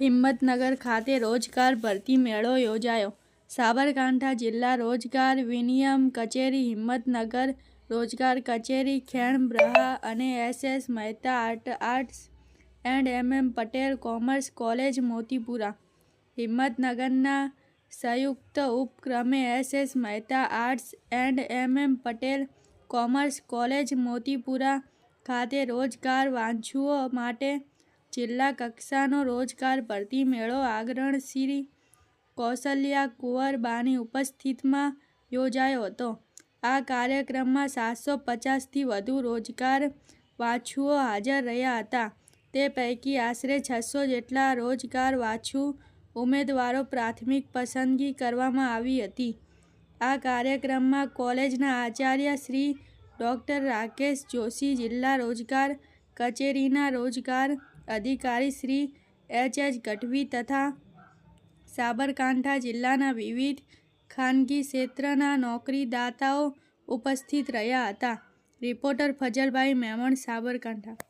હિંમતનગર ખાતે રોજગાર ભરતી મેળો યોજાયો. સાબરકાંઠા જિલ્લા રોજગાર વિનિયમ કચેરી, હિંમતનગર રોજગાર કચેરી ખેણબ્રહા અને S S Mehta art, arts and M M Patel commerce college, Motipura. હિંમતનગરના સંયુક્ત ઉપક્રમે S S Mehta arts and M M Patel commerce college, Motipura ખાતે રોજગાર વાંચ્છુઓ માટે જિલ્લા કક્ષાનો રોજગાર ભરતી મેળો આગરણ શ્રી કૌશલ્યા કુંવરબાની ઉપસ્થિતમાં યોજાયો હતો. આ કાર્યક્રમમાં સાતસો પચાસથી વધુ રોજગાર વાછુઓ હાજર રહ્યા હતા. તે પૈકી આશરે છસો જેટલા રોજગાર વાછુ ઉમેદવારો પ્રાથમિક પસંદગી કરવામાં આવી હતી. આ કાર્યક્રમમાં કોલેજના આચાર્ય શ્રી ડૉક્ટર રાકેશ જોશી જિલ્લા રોજગાર કચેરીના રોજગાર અધિકારી શ્રી એચ એચ ગઢવી તથા સાબરકાંઠા જિલ્લાના વિવિધ ખાનગી ક્ષેત્રના નોકરીદાતાઓ ઉપસ્થિત રહ્યા હતા. Reporter Fazalbhai Memon, Sabarkantha.